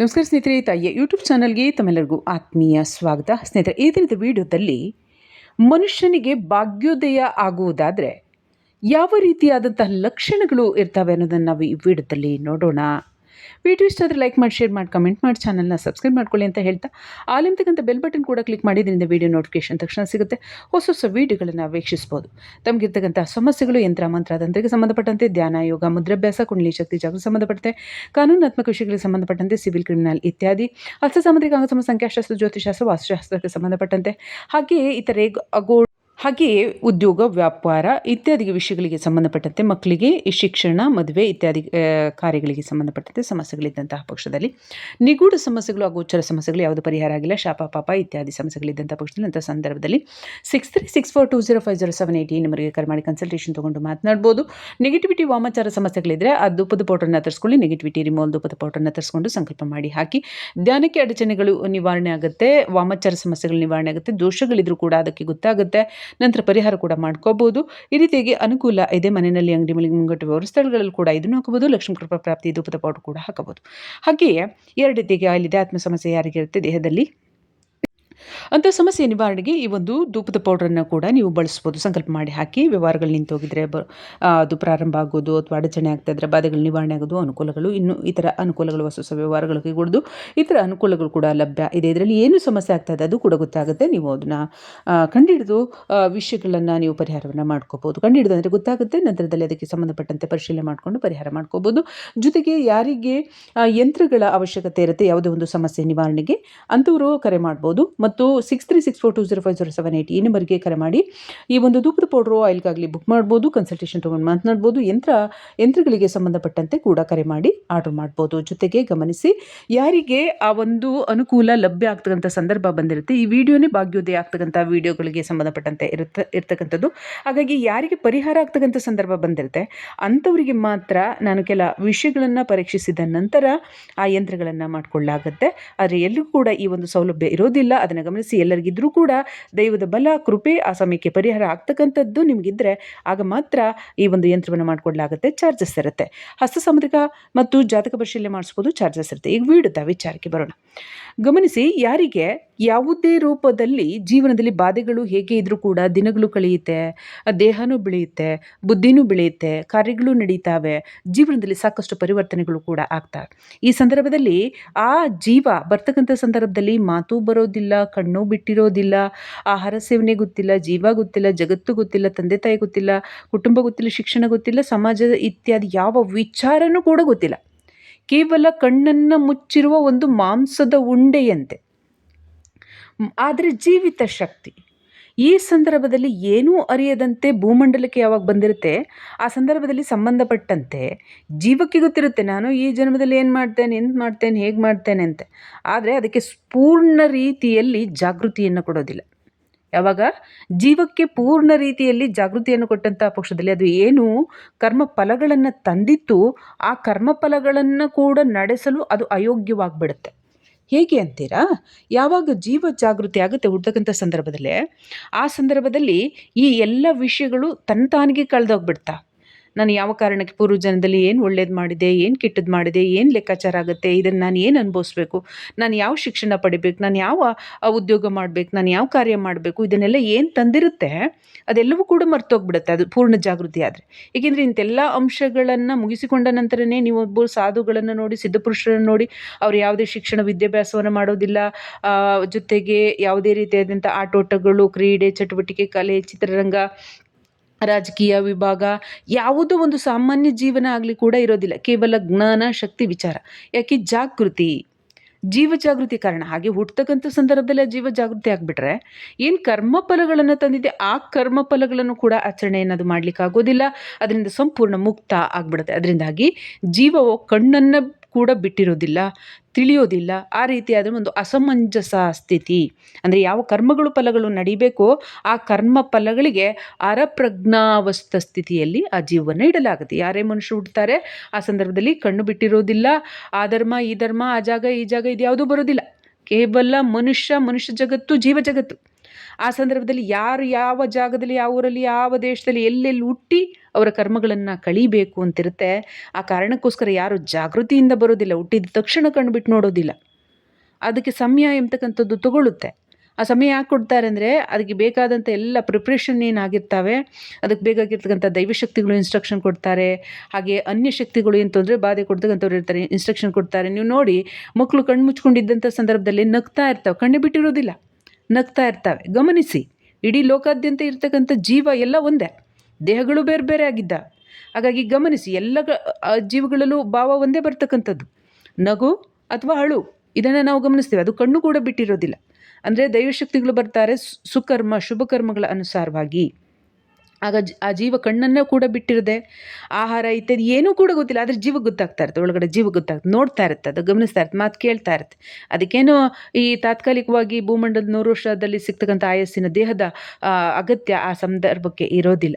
ನಮಸ್ಕಾರ ಸ್ನೇಹಿತರೆ ತಾಯಿಯ ಯೂಟ್ಯೂಬ್ ಚಾನಲ್ಗೆ ತಮ್ಮೆಲ್ಲರಿಗೂ ಆತ್ಮೀಯ ಸ್ವಾಗತ. ಸ್ನೇಹಿತರೆ, ಈ ದಿನದ ವಿಡಿಯೋದಲ್ಲಿ ಮನುಷ್ಯನಿಗೆ ಭಾಗ್ಯೋದಯ ಆಗುವುದಾದರೆ ಯಾವ ರೀತಿಯಾದಂತಹ ಲಕ್ಷಣಗಳು ಇರ್ತವೆ ಅನ್ನೋದನ್ನು ನಾವು ಈ ವಿಡಿಯೋದಲ್ಲಿ ನೋಡೋಣ. ವಿಡಿಯೋ ಇಷ್ಟ ಆದರೆ ಲೈಕ್ ಮಾಡಿ ಶೇರ್ ಮಾಡಿ ಕಮೆಂಟ್ ಮಾಡಿ ಚಾನಲ್ನ ಸಬ್ಸ್ಕ್ರೈಬ್ ಮಾಡ್ಕೊಳ್ಳಿ ಅಂತ ಹೇಳ್ತಾ ಆಲಿಂತಕ್ಕಂಥ ಬೆಲ್ ಬಟನ್ ಕೂಡ ಕ್ಲಿಕ್ ಮಾಡಿದ್ರಿಂದ ವಿಡಿಯೋ ನೋಟಿಫಿಕೇಶನ್ ತಕ್ಷಣ ಸಿಗುತ್ತೆ. ಹೊಸ ಹೊಸ ವೀಡಿಯೋಗಳನ್ನು ವೀಕ್ಷಿಸ್ಬೋದು. ತಮಗಿರ್ತಕ್ಕಂಥ ಸಮಸ್ಯೆಗಳು, ಯಂತ್ರ, ಮಂತ್ರ ತಂತ್ರಕ್ಕೆ ಸಂಬಂಧಪಟ್ಟಂತೆ ಧ್ಯಾನ, ಯೋಗ, ಮುದ್ರಾಭ್ಯಾಸ, ಕುಂಡಲಿ ಶಕ್ತಿ, ಜಾಗೃತಿ ಸಂಬಂಧಪಟ್ಟಂತೆ, ಕಾನೂನಾತ್ಮಕ ವಿಷಯಗಳಿಗೆ ಸಂಬಂಧಪಟ್ಟಂತೆ ಸಿವಿಲ್ ಕ್ರಿಮಿನಲ್ ಇತ್ಯಾದಿ ಹಸ್ತ ಸಾಮುದ್ರಿಕ ಅಂಗಸಮ ಸಂಖ್ಯಾಶಾಸ್ತ್ರ ಜ್ಯೋತಿಷಾಸ್ತ್ರ ವಾಸ್ತುಶಾಸ್ತ್ರಕ್ಕೆ ಸಂಬಂಧಪಟ್ಟಂತೆ, ಹಾಗೆಯೇ ಇತರೆ ಅಗೋ ಹಾಗೆಯೇ ಉದ್ಯೋಗ, ವ್ಯಾಪಾರ ಇತ್ಯಾದಿ ವಿಷಯಗಳಿಗೆ ಸಂಬಂಧಪಟ್ಟಂತೆ ಮಕ್ಕಳಿಗೆ ಶಿಕ್ಷಣ, ಮದುವೆ ಇತ್ಯಾದಿ ಕಾರ್ಯಗಳಿಗೆ ಸಂಬಂಧಪಟ್ಟಂತೆ ಸಮಸ್ಯೆಗಳಿದ್ದಂತಹ ಪಕ್ಷದಲ್ಲಿ. ನಿಗೂಢ ಸಮಸ್ಯೆಗಳು ಅಗೋಚರ ಸಮಸ್ಯೆಗಳು ಯಾವುದು ಪರಿಹಾರ ಆಗಿಲ್ಲ. ಶಾಪ, ಪಾಪ ಇತ್ಯಾದಿ ಸಮಸ್ಯೆಗಳಿದ್ದಂಥ ಪಕ್ಷದಲ್ಲಿ ಅಂಥ ಸಂದರ್ಭದಲ್ಲಿ six three six four two zero five zero seven eight ಈ ನಂಬರ್ಗೆ ಕರೆ ಮಾಡಿ ಕನ್ಸಲ್ಟೇಷನ್ ತೊಗೊಂಡು ಮಾತನಾಡ್ಬೋದು. ನೆಗೆಟಿವಿಟಿ ವಾಮಾಚಾರ ಸಮಸ್ಯೆಗಳಿದ್ದರೆ ಆ ಧೂಪದ ಪೌಡರ್ನ ತರಿಸ್ಕೊಳ್ಳಿ. ನೆಗೆಟಿವಿಟಿ ರಿಮೋಲ್ ಧೂಪದ ಪೌಡರ್ನ ತರಿಸ್ಕೊಂಡು ಸಂಕಲ್ಪ ಮಾಡಿ ಹಾಕಿ. ಧ್ಯಾನಕ್ಕೆ ಅಡಚಣೆಗಳು ನಿವಾರಣೆ ಆಗುತ್ತೆ. ವಾಮಾಚಾರ ಸಮಸ್ಯೆಗಳು ನಿವಾರಣೆ ಆಗುತ್ತೆ. ದೋಷಗಳಿದ್ರೂ ಕೂಡ ಅದಕ್ಕೆ ಗೊತ್ತಾಗುತ್ತೆ. ನಂತರ ಪರಿಹಾರ ಕೂಡ ಮಾಡ್ಕೋಬಹುದು ಈ ರೀತಿಯಾಗಿ ಅನುಕೂಲ ಇದೆ ಮನೆಯಲ್ಲಿ ಅಂಗಡಿ ಮಳಿಗೆ ಮುಂಗಟ್ಟು ಸ್ಥಳಗಳಲ್ಲಿ ಕೂಡ ಇದನ್ನು ಹಾಕಬಹುದು. ಲಕ್ಷ್ಮೀ ಕೃಪಾ ಪ್ರಾಪ್ತಿ ಧೂಪದ ಪೌಡರ್ ಕೂಡ ಹಾಕಬಹುದು. ಹಾಗೆಯೇ ಎರಡು ರೀತಿಯಾಗಿ ಆಯಿಲ್ ಇದೆ ಆತ್ಮ ಸಮಸ್ಯೆ ಯಾರಿಗೆ ದೇಹದಲ್ಲಿ ಅಂಥ ಸಮಸ್ಯೆ ನಿವಾರಣೆಗೆ ಈ ಒಂದು ಧೂಪದ ಪೌಡ್ರನ್ನು ಕೂಡ ನೀವು ಬಳಸ್ಬೋದು. ಸಂಕಲ್ಪ ಮಾಡಿ ಹಾಕಿ ವ್ಯವಹಾರಗಳು ನಿಂತೋಗಿದ್ರೆ ಬ ಅದು ಪ್ರಾರಂಭ ಆಗೋದು ಅಥವಾ ಅಡಚಣೆ ಆಗ್ತಾ ಇದ್ರೆ ಬಾಧೆಗಳು ನಿವಾರಣೆ ಆಗೋದು, ಅನುಕೂಲಗಳು, ಇನ್ನು ಇತರ ಅನುಕೂಲಗಳು, ಹೊಸ ಹೊಸ ವ್ಯವಹಾರಗಳು ಕೈಗೊಳ್ದು ಇತರ ಅನುಕೂಲಗಳು ಕೂಡ ಲಭ್ಯ ಇದೆ. ಇದರಲ್ಲಿ ಏನು ಸಮಸ್ಯೆ ಆಗ್ತಾ ಅದು ಕೂಡ ಗೊತ್ತಾಗುತ್ತೆ. ನೀವು ಅದನ್ನು ಕಂಡುಹಿಡಿದು ವಿಷಯಗಳನ್ನು ನೀವು ಪರಿಹಾರವನ್ನು ಮಾಡ್ಕೋಬೋದು. ಕಂಡುಹಿಡಿದು ಅಂದರೆ ಗೊತ್ತಾಗುತ್ತೆ, ನಂತರದಲ್ಲಿ ಅದಕ್ಕೆ ಸಂಬಂಧಪಟ್ಟಂತೆ ಪರಿಶೀಲನೆ ಮಾಡಿಕೊಂಡು ಪರಿಹಾರ ಮಾಡ್ಕೋಬೋದು. ಜೊತೆಗೆ ಯಾರಿಗೆ ಯಂತ್ರಗಳ ಅವಶ್ಯಕತೆ ಇರುತ್ತೆ, ಯಾವುದೇ ಒಂದು ಸಮಸ್ಯೆ ನಿವಾರಣೆಗೆ ಅಂಥವರು ಕರೆ ಮಾಡ್ಬೋದು. ಮತ್ತು six three six four two zero five zero seven eight ಈ ನಂಬರ್ಗೆ ಕರೆ ಮಾಡಿ. ಈ ಒಂದು ಧೂಪದ ಪೌಡ್ರು ಆಯಿಲ್ಗಾಗಲಿ ಬುಕ್ ಮಾಡ್ಬೋದು ಕನ್ಸಲ್ಟೇಷನ್ ತೊಗೊಂಡು ಮಾತನಾಡ್ಬೋದು, ಯಂತ್ರ, ಯಂತ್ರಗಳಿಗೆ ಸಂಬಂಧಪಟ್ಟಂತೆ ಕೂಡ ಕರೆ ಮಾಡಿ ಆರ್ಡರ್ ಮಾಡ್ಬೋದು. ಜೊತೆಗೆ ಗಮನಿಸಿ, ಯಾರಿಗೆ ಆ ಒಂದು ಅನುಕೂಲ ಲಭ್ಯ ಆಗ್ತಕ್ಕಂಥ ಸಂದರ್ಭ ಬಂದಿರುತ್ತೆ, ಈ ವಿಡಿಯೋನೇ ಭಾಗ್ಯೋದಯ ಆಗ್ತಕ್ಕಂಥ ವಿಡಿಯೋಗಳಿಗೆ ಸಂಬಂಧಪಟ್ಟಂತೆ ಇರುತ್ತೆ, ಇರ್ತಕ್ಕಂಥದ್ದು. ಹಾಗಾಗಿ ಯಾರಿಗೆ ಪರಿಹಾರ ಆಗ್ತಕ್ಕಂಥ ಸಂದರ್ಭ ಬಂದಿರುತ್ತೆ, ಅಂಥವರಿಗೆ ಮಾತ್ರ ನಾನು ಕೆಲ ವಿಷಯಗಳನ್ನು ಪರೀಕ್ಷಿಸಿದ ನಂತರ ಆ ಯಂತ್ರಗಳನ್ನು ಮಾಡಿಕೊಳ್ಳಾಗುತ್ತೆ ಆದರೆ ಎಲ್ಲೂ ಕೂಡ ಈ ಒಂದು ಸೌಲಭ್ಯ ಇರೋದಿಲ್ಲ, ಅದನ್ನು ಗಮನಿಸಿ ಎಲ್ಲರಿಗಿದ್ರೂ ಕೂಡ ದೈವದ ಬಲ, ಕೃಪೆ ಆ ಸಮಯಕ್ಕೆ ಪರಿಹಾರ ಆಗ್ತಕ್ಕಂಥದ್ದು ನಿಮಗಿದ್ರೆ ಆಗ ಮಾತ್ರ ಈ ಒಂದು ಯಂತ್ರವನ್ನು ಮಾಡಿಕೊಡ್ಲಾಗುತ್ತೆ ಚಾರ್ಜಸ್ ಇರುತ್ತೆ. ಹಸ್ತ ಸಮುದ್ರಿಕ ಮತ್ತು ಜಾತಕ ಪರಿಶೀಲನೆ ಮಾಡಿಸ್ಬೋದು ಚಾರ್ಜಸ್ ಇರುತ್ತೆ. ಈಗ ವಿಡುತ್ತಾ ವಿಚಾರಕ್ಕೆ ಬರೋಣ. ಗಮನಿಸಿ ಯಾರಿಗೆ ಯಾವುದೇ ರೂಪದಲ್ಲಿ ಜೀವನದಲ್ಲಿ ಬಾಧೆಗಳು ಹೇಗೆ ಇದ್ರೂ ಕೂಡ ದಿನಗಳು ಕಳೆಯುತ್ತೆ ದೇಹವೂ ದೇಹನೂ ಬೆಳೆಯುತ್ತೆ, ಬುದ್ಧಿನೂ ಬೆಳೆಯುತ್ತೆ, ಕಾರ್ಯಗಳು ನಡೀತಾವೆ, ಜೀವನದಲ್ಲಿ ಸಾಕಷ್ಟು ಪರಿವರ್ತನೆಗಳು ಕೂಡ ಆಗ್ತವೆ ಈ ಸಂದರ್ಭದಲ್ಲಿ ಆ ಜೀವ ಬರ್ತಕ್ಕಂಥ ಸಂದರ್ಭದಲ್ಲಿ ಮಾತು ಬರೋದಿಲ್ಲ, ಕಣ್ಣು ಬಿಟ್ಟಿರೋದಿಲ್ಲ, ಆಹಾರ ಸೇವನೆ ಗೊತ್ತಿಲ್ಲ, ಜೀವ ಗೊತ್ತಿಲ್ಲ, ಜಗತ್ತು ಗೊತ್ತಿಲ್ಲ, ತಂದೆ ತಾಯಿ ಗೊತ್ತಿಲ್ಲ, ಕುಟುಂಬ ಗೊತ್ತಿಲ್ಲ, ಶಿಕ್ಷಣ ಗೊತ್ತಿಲ್ಲ, ಸಮಾಜ ಇತ್ಯಾದಿ ಯಾವ ವಿಚಾರನೂ ಕೂಡ ಗೊತ್ತಿಲ್ಲ. ಕೇವಲ ಕಣ್ಣನ್ನು ಮುಚ್ಚಿರುವ ಒಂದು ಮಾಂಸದ ಉಂಡೆಯಂತೆ. ಆದರೆ ಜೀವಿತ ಶಕ್ತಿ. ಈ ಸಂದರ್ಭದಲ್ಲಿ ಏನೂ ಅರಿಯದಂತೆ ಭೂಮಂಡಲಕ್ಕೆ ಯಾವಾಗ ಬಂದಿರುತ್ತೆ, ಆ ಸಂದರ್ಭದಲ್ಲಿ ಸಂಬಂಧಪಟ್ಟಂತೆ ಜೀವಕ್ಕೆ ಗೊತ್ತಿರುತ್ತೆ, ನಾನು ಈ ಜನ್ಮದಲ್ಲಿ ಏನು ಮಾಡ್ತೇನೆ, ಎಂತ ಮಾಡ್ತೇನೆ, ಹೇಗೆ ಮಾಡ್ತೇನೆ ಅಂತ. ಆದರೆ ಅದಕ್ಕೆ ಪೂರ್ಣ ರೀತಿಯಲ್ಲಿ ಜಾಗೃತಿಯನ್ನು ಕೊಡೋದಿಲ್ಲ. ಯಾವಾಗ? ಜೀವಕ್ಕೆ ಪೂರ್ಣ ರೀತಿಯಲ್ಲಿ ಜಾಗೃತಿಯನ್ನು ಕೊಟ್ಟಂಥ ಪಕ್ಷದಲ್ಲಿ ಅದು ಏನು ಕರ್ಮ ಫಲಗಳನ್ನು ತಂದಿತ್ತು, ಆ ಕರ್ಮ ಫಲಗಳನ್ನು ಕೂಡ ನಡೆಸಲು ಅದು ಅಯೋಗ್ಯವಾಗಿಬಿಡುತ್ತೆ. ಹೇಗೆ ಅಂತೀರಾ? ಯಾವಾಗ ಜೀವ ಜಾಗೃತಿ ಆಗುತ್ತೆ ಹುಡ್ತಕ್ಕಂಥ ಸಂದರ್ಭದಲ್ಲೇ? ಆ ಸಂದರ್ಭದಲ್ಲಿ ಈ ಎಲ್ಲ ವಿಷಯಗಳು ತನ್ನ ತಾನಿಗೆ ಕಳೆದೋಗ್ಬಿಡ್ತಾ? ನಾನು ಯಾವ ಕಾರಣಕ್ಕೆ ಪೂರ್ವಜನದಲ್ಲಿ ಏನು ಒಳ್ಳೇದು ಮಾಡಿದೆ, ಏನು ಕೆಟ್ಟದ್ದು ಮಾಡಿದೆ, ಏನು ಲೆಕ್ಕಾಚಾರ ಆಗುತ್ತೆ, ಇದನ್ನು ನಾನು ಏನು ಅನುಭವಿಸ್ಬೇಕು, ನಾನು ಯಾವ ಶಿಕ್ಷಣ ಪಡಿಬೇಕು, ನಾನು ಯಾವ ಉದ್ಯೋಗ ಮಾಡಬೇಕು, ನಾನು ಯಾವ ಕಾರ್ಯ ಮಾಡಬೇಕು, ಇದನ್ನೆಲ್ಲ ಏನು ತಂದಿರುತ್ತೆ, ಅದೆಲ್ಲವೂ ಕೂಡ ಮರ್ತೋಗ್ಬಿಡುತ್ತೆ, ಅದು ಪೂರ್ಣ ಜಾಗೃತಿ ಆದರೆ. ಏಕೆಂದರೆ ಇಂಥೆಲ್ಲ ಅಂಶಗಳನ್ನು ಮುಗಿಸಿಕೊಂಡ ನಂತರನೇ ನೀವು ಒಬ್ಬರು ಸಾಧುಗಳನ್ನು ನೋಡಿ ಸಿದ್ಧಪುರುಷರನ್ನು ನೋಡಿ, ಅವರು ಯಾವುದೇ ಶಿಕ್ಷಣ, ವಿದ್ಯಾಭ್ಯಾಸವನ್ನು ಮಾಡೋದಿಲ್ಲ ಜೊತೆಗೆ ಯಾವುದೇ ರೀತಿಯಾದಂಥ ಆಟೋಟಗಳು, ಕ್ರೀಡೆ, ಚಟುವಟಿಕೆ, ಕಲೆ, ಚಿತ್ರರಂಗ ರಾಜಕೀಯ ವಿಭಾಗ ಯಾವುದೋ ಒಂದು ಸಾಮಾನ್ಯ ಜೀವನ ಆಗಲಿ ಕೂಡ ಇರೋದಿಲ್ಲ. ಕೇವಲ ಜ್ಞಾನ, ಶಕ್ತಿ, ವಿಚಾರ. ಯಾಕೆ ಜಾಗೃತಿ? ಜೀವ ಜಾಗೃತಿ ಕಾರಣ. ಹಾಗೆ ಹುಟ್ಟತಕ್ಕಂಥ ಸಂದರ್ಭದಲ್ಲಿ ಜೀವ ಜಾಗೃತಿ ಆಗಿಬಿಟ್ರೆ ಏನು ಕರ್ಮ ಫಲಗಳನ್ನು ತಂದಿದೆ, ಆ ಕರ್ಮ ಫಲಗಳನ್ನು ಕೂಡ ಆಚರಣೆ ಅನ್ನೋದು ಮಾಡಲಿಕ್ಕೆ ಆಗೋದಿಲ್ಲ. ಅದರಿಂದ ಸಂಪೂರ್ಣ ಮುಕ್ತ ಆಗಿಬಿಡುತ್ತೆ. ಅದರಿಂದಾಗಿ ಜೀವವು ಕಣ್ಣನ್ನು ಕೂಡ ಬಿಟ್ಟಿರೋದಿಲ್ಲ. ತಿಳಿಯೋದಿಲ್ಲ. ಆ ರೀತಿಯಾದ ಒಂದು ಅಸಮಂಜಸ ಸ್ಥಿತಿ. ಅಂದರೆ ಯಾವ ಕರ್ಮಗಳು ಫಲಗಳು ನಡಿಬೇಕೋ ಆ ಕರ್ಮ ಫಲಗಳಿಗೆ ಅರಪ್ರಜ್ಞಾವಸ್ಥ ಸ್ಥಿತಿಯಲ್ಲಿ ಆ ಜೀವವನ್ನು ಇಡಲಾಗುತ್ತೆ. ಯಾರೇ ಮನುಷ್ಯರು ಹುಡ್ತಾರೆ ಆ ಸಂದರ್ಭದಲ್ಲಿ ಕಣ್ಣು ಬಿಟ್ಟಿರೋದಿಲ್ಲ, ಆ ಧರ್ಮ, ಈ ಧರ್ಮ, ಆ ಜಾಗ, ಈ ಜಾಗ ಇದ್ಯಾವುದೂ ಬರೋದಿಲ್ಲ. ಕೇವಲ ಮನುಷ್ಯ ಮನುಷ್ಯ ಜಗತ್ತು, ಜೀವ ಜಗತ್ತು. ಆ ಸಂದರ್ಭದಲ್ಲಿ ಯಾರು ಯಾವ ಜಾಗದಲ್ಲಿ, ಯಾವ ಊರಲ್ಲಿ, ಯಾವ ದೇಶದಲ್ಲಿ, ಎಲ್ಲೆಲ್ಲಿ ಹುಟ್ಟಿ ಅವರ ಕರ್ಮಗಳನ್ನು ಕಳೀಬೇಕು ಅಂತಿರುತ್ತೆ. ಆ ಕಾರಣಕ್ಕೋಸ್ಕರ ಯಾರು ಜಾಗೃತಿಯಿಂದ ಬರೋದಿಲ್ಲ, ಹುಟ್ಟಿದ ತಕ್ಷಣ ಕಣ್ಬಿಟ್ಟು ನೋಡೋದಿಲ್ಲ. ಅದಕ್ಕೆ ಸಮಯ ಎಂಬತಕ್ಕಂಥದ್ದು ತಗೊಳ್ಳುತ್ತೆ ಆ ಸಮಯ ಯಾಕೆ ಕೊಡ್ತಾರೆ ಅಂದರೆ, ಅದಕ್ಕೆ ಬೇಕಾದಂಥ ಎಲ್ಲ ಪ್ರಿಪ್ರೇಷನ್ ಏನಾಗಿರ್ತವೆ, ಅದಕ್ಕೆ ಬೇಕಾಗಿರ್ತಕ್ಕಂಥ ದೈವಶಕ್ತಿಗಳು ಇನ್ಸ್ಟ್ರಕ್ಷನ್ ಕೊಡ್ತಾರೆ, ಹಾಗೆ ಅನ್ಯ ಶಕ್ತಿಗಳು ಏನು ಬಾಧೆ ಕೊಡ್ತಕ್ಕಂಥವ್ರು ಇರ್ತಾರೆ ಇನ್ಸ್ಟ್ರಕ್ಷನ್ ಕೊಡ್ತಾರೆ. ನೀವು ನೋಡಿ ಮಕ್ಕಳು ಕಣ್ಣು ಮುಚ್ಕೊಂಡಿದ್ದಂಥ ಸಂದರ್ಭದಲ್ಲಿ ನಗ್ತಾ ಇರ್ತಾವೆ, ಕಣ್ಣು ಬಿಟ್ಟಿರೋದಿಲ್ಲ. ನಗ್ತಾ ಇರ್ತವೆ. ಗಮನಿಸಿ, ಇಡೀ ಲೋಕಾದ್ಯಂತ ಇರ್ತಕ್ಕಂಥ ಜೀವ ಎಲ್ಲ ಒಂದೇ. ದೇಹಗಳು ಬೇರೆ ಬೇರೆ ಆಗಿದ್ದ. ಹಾಗಾಗಿ ಗಮನಿಸಿ ಎಲ್ಲ ಜೀವಗಳಲ್ಲೂ ಭಾವ ಒಂದೇ ಬರ್ತಕ್ಕಂಥದ್ದು. ನಗು ಅಥವಾ ಅಳು, ಇದನ್ನು ನಾವು ಗಮನಿಸ್ತೇವೆ. ಅದು ಕಣ್ಣು ಕೂಡ ಬಿಟ್ಟಿರೋದಿಲ್ಲ. ಅಂದರೆ ದೈವಶಕ್ತಿಗಳು ಬರ್ತಾರೆ ಸುಕರ್ಮ, ಶುಭಕರ್ಮಗಳ ಅನುಸಾರವಾಗಿ. ಆಗ ಆ ಜೀವ ಕಣ್ಣನ್ನು ಕೂಡ ಬಿಟ್ಟಿರದೆ, ಆಹಾರ ಇತ್ಯಾದಿ ಏನೂ ಕೂಡ ಗೊತ್ತಿಲ್ಲ. ಆದರೆ ಜೀವ ಗೊತ್ತಾಗ್ತಾ ಇರುತ್ತೆ. ಒಳಗಡೆ ಜೀವ ಗೊತ್ತಾಗ್ತದೆ ನೋಡ್ತಾ ಇರುತ್ತೆ. ಅದು ಗಮನಿಸ್ತಾ ಇರುತ್ತೆ. ಮಾತು ಕೇಳ್ತಾ ಇರುತ್ತೆ. ಅದಕ್ಕೇನು ಈ ತಾತ್ಕಾಲಿಕವಾಗಿ ಭೂಮಂಡಲದ ನೂರು ವರ್ಷದಲ್ಲಿ ಸಿಗ್ತಕ್ಕಂಥ ಆಯಸ್ಸಿನ ದೇಹದ ಅಗತ್ಯ ಆ ಸಂದರ್ಭಕ್ಕೆ ಇರೋದಿಲ್ಲ.